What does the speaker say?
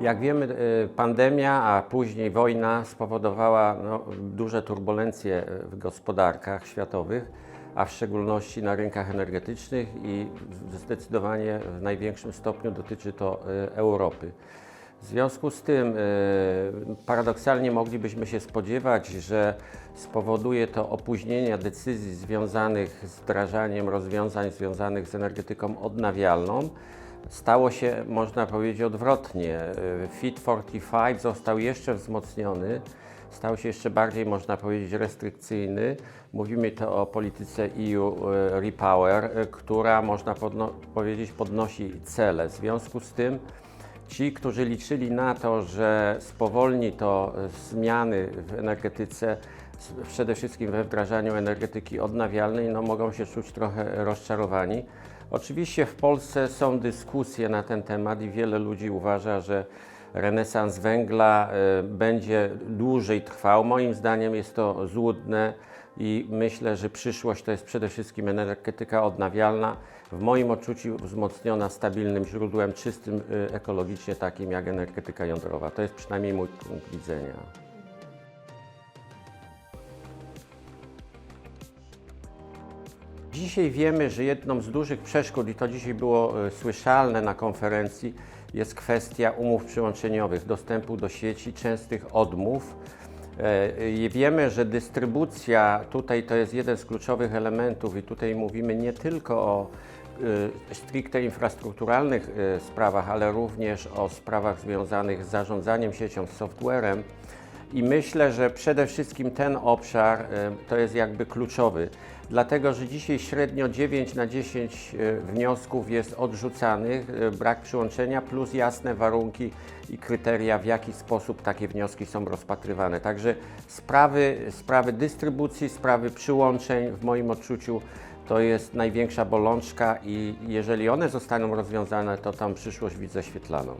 Jak wiemy, y, pandemia, a później wojna spowodowała no, duże turbulencje w gospodarkach światowych, a w szczególności na rynkach energetycznych i zdecydowanie w największym stopniu dotyczy to y, Europy. W związku z tym y, paradoksalnie moglibyśmy się spodziewać, że spowoduje to opóźnienia decyzji związanych z wdrażaniem rozwiązań związanych z energetyką odnawialną. Stało się, można powiedzieć, odwrotnie. Y, Fit 45 został jeszcze wzmocniony, stał się jeszcze bardziej, można powiedzieć, restrykcyjny. Mówimy to o polityce EU y, Repower, y, która, można podno- powiedzieć, podnosi cele. W związku z tym Ci, którzy liczyli na to, że spowolni to e, zmiany w energetyce, przede wszystkim we wdrażaniu energetyki odnawialnej, no mogą się czuć trochę rozczarowani. Oczywiście w Polsce są dyskusje na ten temat i wiele ludzi uważa, że renesans węgla e, będzie dłużej trwał. Moim zdaniem jest to złudne i myślę, że przyszłość to jest przede wszystkim energetyka odnawialna, w moim odczuciu wzmocniona stabilnym źródłem, czystym y, ekologicznie, takim jak energetyka jądrowa. To jest przynajmniej mój punkt widzenia. Dzisiaj wiemy, że jedną z dużych przeszkód, i to dzisiaj było e, słyszalne na konferencji, jest kwestia umów przyłączeniowych, dostępu do sieci, częstych odmów. E, i Wiemy, że dystrybucja tutaj to jest jeden z kluczowych elementów, i tutaj mówimy nie tylko o e, stricte infrastrukturalnych sprawach, ale również o sprawach związanych z zarządzaniem siecią, z softwarem. I myślę, że przede wszystkim ten obszar e, to jest jakby kluczowy, dlatego że dzisiaj średnio 9 na 10 e, wniosków jest odrzucanych, e, brak przyłączenia, plus jasne warunki i kryteria, w jaki sposób takie wnioski są rozpatrywane. Także sprawy, sprawy dystrybucji, sprawy przyłączeń w moim odczuciu to jest największa bolączka i jeżeli one zostaną rozwiązane, to tam przyszłość widzę świetlaną.